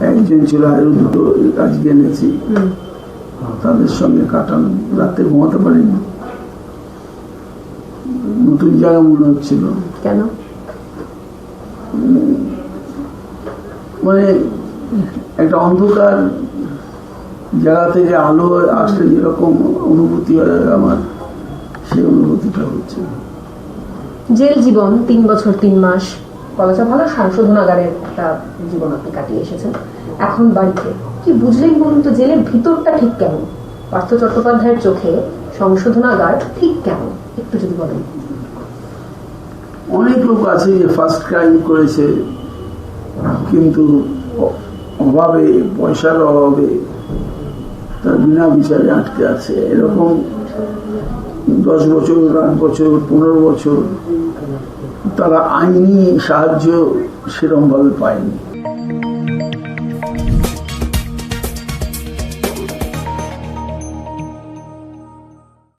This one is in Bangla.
একজন ছিল আজকে এনেছি তাদের সঙ্গে কাটানো। রাতে ঘুমাতে পারিনি। নতুন জায়গা মনে হচ্ছিল। কেন? মানে একটা অন্ধকার জায়গা থেকে আলো আসলে যেরকম অনুভূতি হয় আমার সেই অনুভূতিটা হচ্ছে। জেল জীবন তিন বছর তিন মাস। বলা ভালো সংশোধনাগারের একটা জীবন আপনি কাটিয়ে এসেছেন। এখন বাড়িতে, কি বুঝলেন বলুন তো জেলের ভিতরটা ঠিক কেমন? পার্থ চট্টোপাধ্যায়ের চোখে সংশোধনাগার ঠিক কেমন? একটু যদি বলেন। অনেক লোক আছে যে ফার্স্ট ক্রাইম করেছে, কিন্তু অভাবে, পয়সার অভাবে তার বিনা বিচারে আটকে আছে। এরকম দশ বছর, আট বছর, পনেরো বছর তারা আইনি সাহায্য সেরকম ভাবে পায়নি।